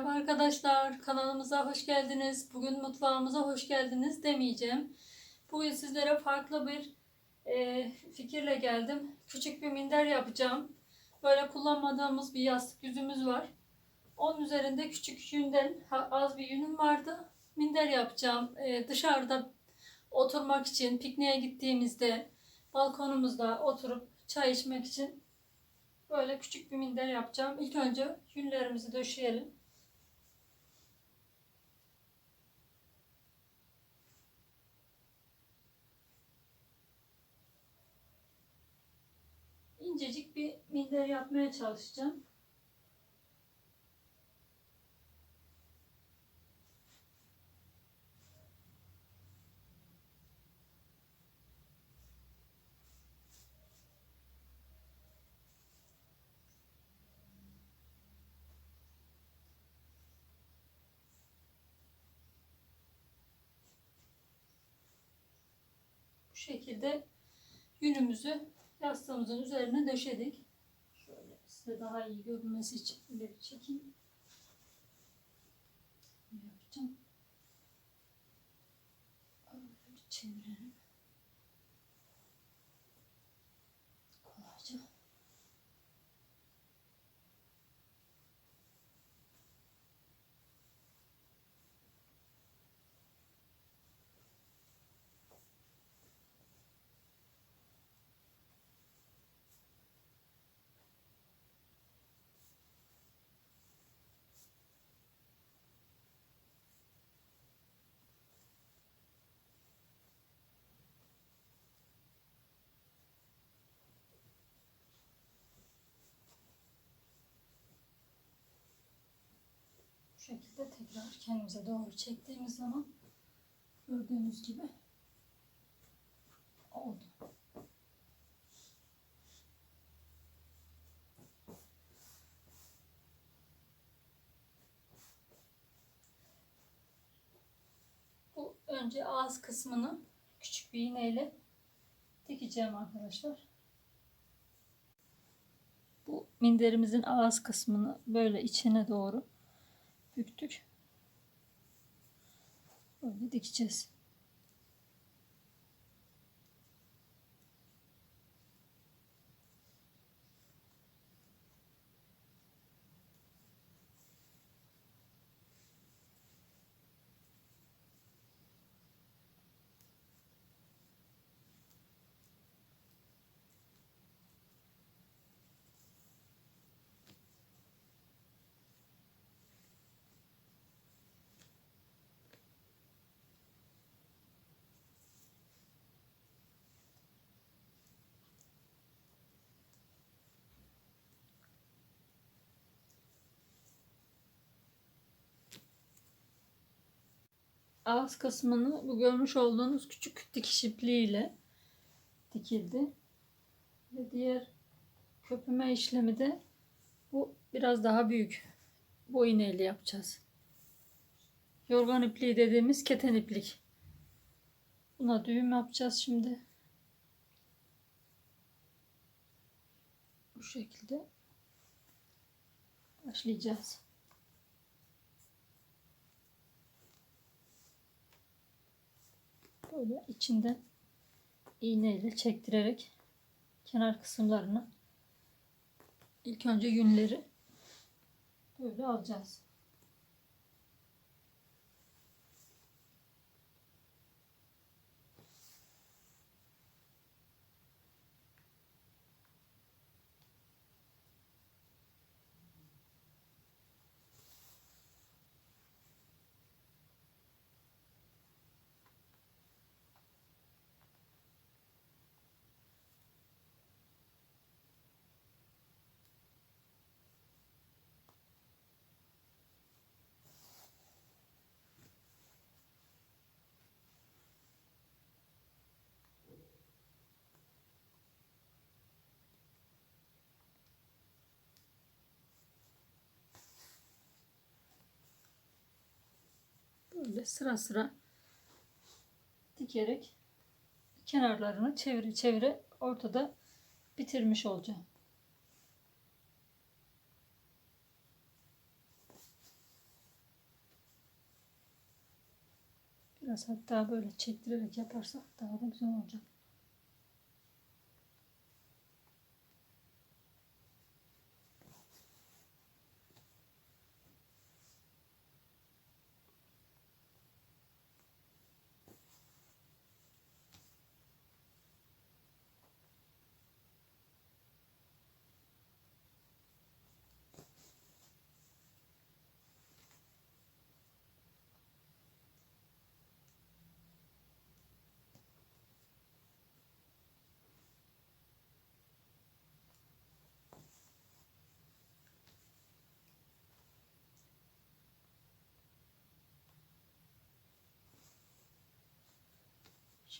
Merhaba arkadaşlar, kanalımıza hoş geldiniz. Bugün mutfağımıza hoş geldiniz demeyeceğim. Bugün sizlere farklı bir e, fikirle geldim. Küçük bir minder yapacağım. Böyle kullanmadığımız bir yastık yüzümüz var. Onun üzerinde küçük yünden az bir yünüm vardı. Minder yapacağım. E, dışarıda oturmak için, pikniğe gittiğimizde balkonumuzda oturup çay içmek için Böyle küçük bir minder yapacağım. İlk önce yünlerimizi döşeyelim. Bir minder yapmaya çalışacağım. Şekilde yünümüzü yastığımızın üzerine döşedik. Şöyle size daha iyi görünmesi için ileri çekeyim. Yapacağım. Böyle bir çevirelim. Kolayca. Bu şekilde tekrar kendimize doğru çektiğimiz zaman gördüğünüz gibi oldu. Bu önce ağız kısmını küçük bir iğneyle dikeceğim arkadaşlar. Bu minderimizin ağız kısmını böyle içine doğru büktük. Böyle dikeceğiz. Ağız kısmını bu görmüş olduğunuz küçük dikiş ipliğiyle dikildi. Ve diğer köpüme işlemi de bu biraz daha büyük. Bu iğneyle yapacağız. Yorgan ipliği dediğimiz keten iplik. Buna düğüm yapacağız şimdi. Bu şekilde başlayacağız. Böyle içinden iğneyle çektirerek kenar kısımlarını ilk önce yünleri böyle alacağız. şekilde sıra sıra dikerek kenarlarını çevire çevire ortada bitirmiş olacağım. Biraz hatta böyle çektirerek yaparsak daha da güzel olacak.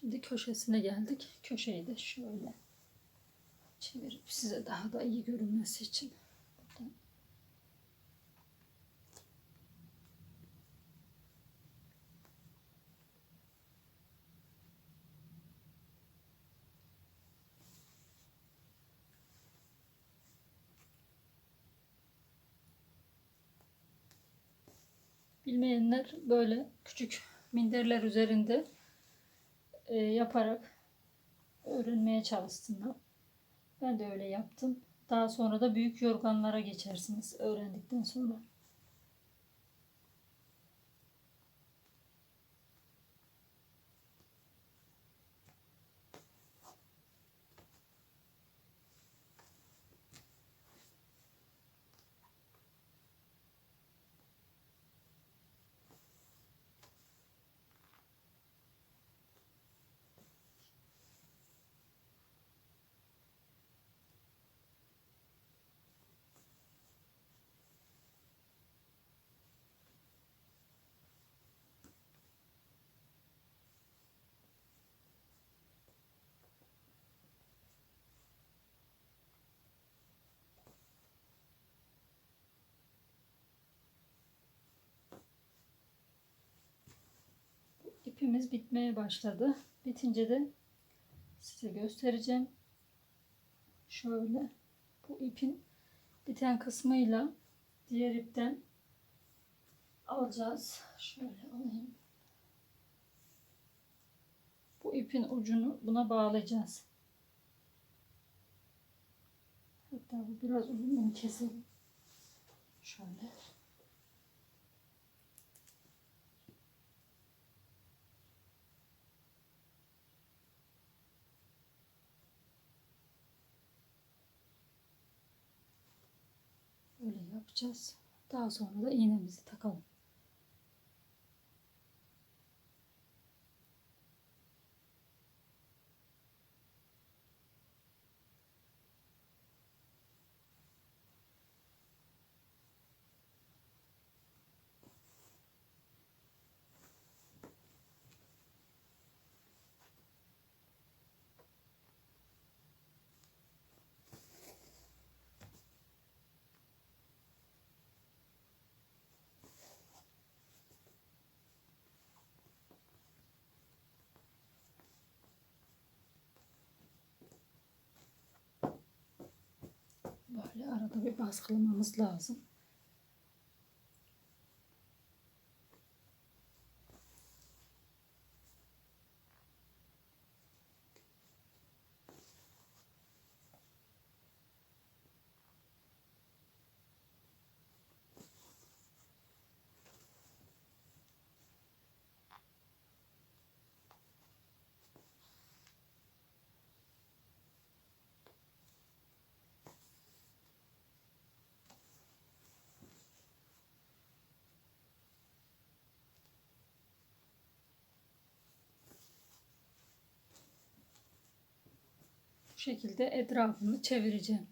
Şimdi köşesine geldik. Köşeyi de şöyle çevirip size daha da iyi görünmesi için Bilmeyenler böyle küçük minderler üzerinde e, yaparak öğrenmeye çalışsınlar. Ben de öyle yaptım. Daha sonra da büyük yorganlara geçersiniz öğrendikten sonra. İpimiz bitmeye başladı. Bitince de size göstereceğim. Şöyle bu ipin biten kısmıyla diğer ipten alacağız. Şöyle alayım. Bu ipin ucunu buna bağlayacağız. Hatta bu biraz uzun keselim. Şöyle. Böyle yapacağız. Daha sonra da iğnemizi takalım. Arada bir baskılamamız lazım. Şekilde etrafını çevireceğim.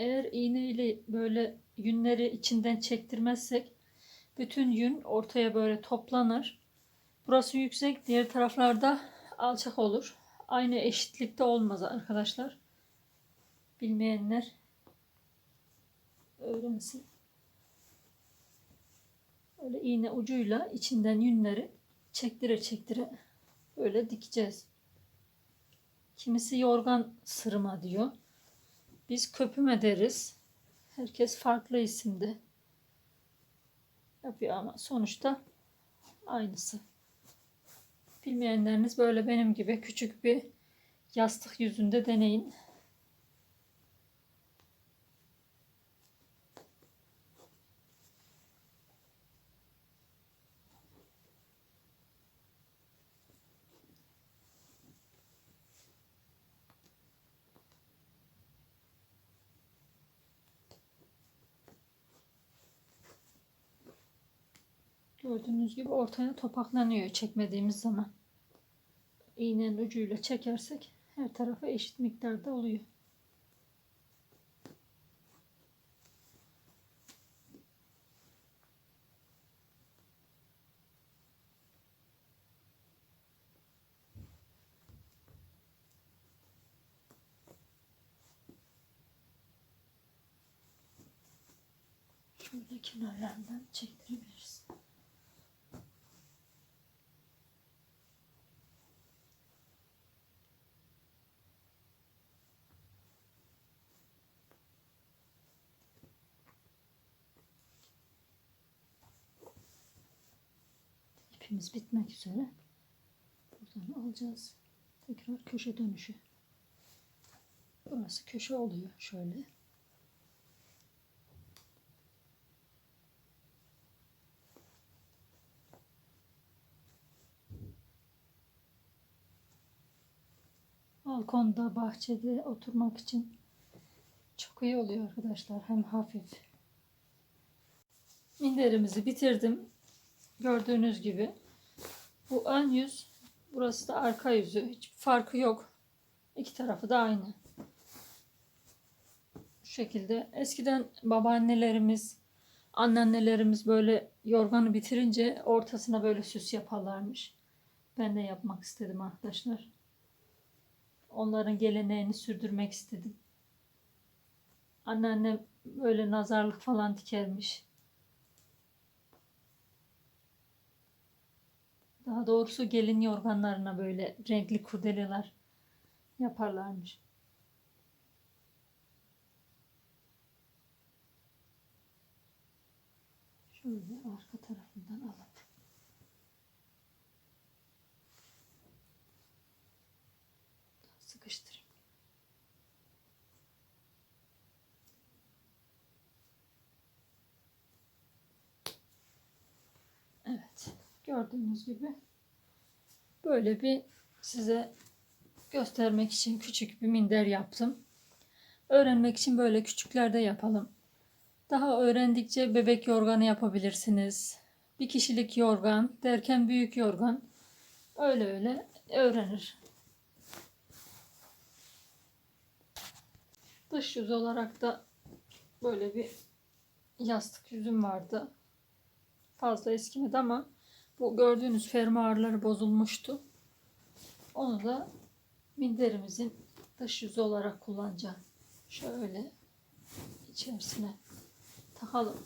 Eğer iğneyle böyle yünleri içinden çektirmezsek bütün yün ortaya böyle toplanır. Burası yüksek, diğer taraflarda alçak olur. Aynı eşitlikte olmaz arkadaşlar. Bilmeyenler öğrensin. Öyle iğne ucuyla içinden yünleri çektire çektire böyle dikeceğiz. Kimisi yorgan sırma diyor. Biz köpüme deriz. Herkes farklı isimde yapıyor ama sonuçta aynısı. Bilmeyenleriniz böyle benim gibi küçük bir yastık yüzünde deneyin. Gördüğünüz gibi ortaya topaklanıyor çekmediğimiz zaman. İğnenin ucuyla çekersek her tarafa eşit miktarda oluyor. Şöyle kenarlardan çektirebiliriz. İpimiz bitmek üzere. Buradan alacağız. Tekrar köşe dönüşü. Burası köşe oluyor şöyle. Balkonda, bahçede oturmak için çok iyi oluyor arkadaşlar. Hem hafif. Minderimizi bitirdim. Gördüğünüz gibi. Bu ön yüz, burası da arka yüzü. Hiç farkı yok. İki tarafı da aynı. Bu şekilde. Eskiden babaannelerimiz, anneannelerimiz böyle yorganı bitirince ortasına böyle süs yaparlarmış. Ben de yapmak istedim arkadaşlar. Onların geleneğini sürdürmek istedim. Anneannem böyle nazarlık falan dikermiş. Daha doğrusu gelin yorganlarına böyle renkli kurdeleler yaparlarmış. Şöyle arka tarafından alıp sıkıştırayım. Evet. Gördüğünüz gibi böyle bir size göstermek için küçük bir minder yaptım. Öğrenmek için böyle küçüklerde yapalım. Daha öğrendikçe bebek yorganı yapabilirsiniz. Bir kişilik yorgan derken büyük yorgan. Öyle öyle öğrenir. Dış yüz olarak da böyle bir yastık yüzüm vardı. Fazla eskimedi ama bu gördüğünüz fermuarları bozulmuştu. Onu da minderimizin dış yüzü olarak kullanacağım. Şöyle içerisine takalım.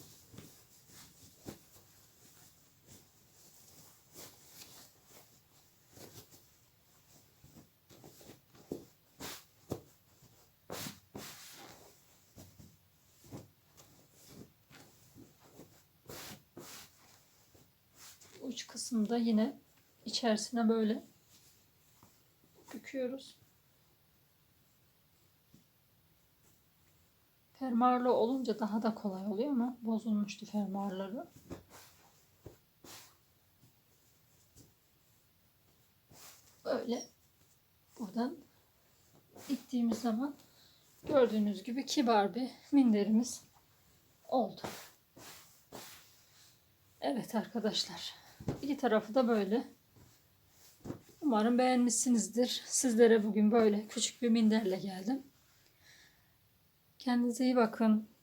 Uç kısımda yine içerisine böyle büküyoruz. Fermuarlı olunca daha da kolay oluyor ama bozulmuştu fermuarları. Böyle buradan ittiğimiz zaman gördüğünüz gibi kibar bir minderimiz oldu. Evet arkadaşlar. İki tarafı da böyle. Umarım beğenmişsinizdir. Sizlere bugün böyle küçük bir minderle geldim. Kendinize iyi bakın.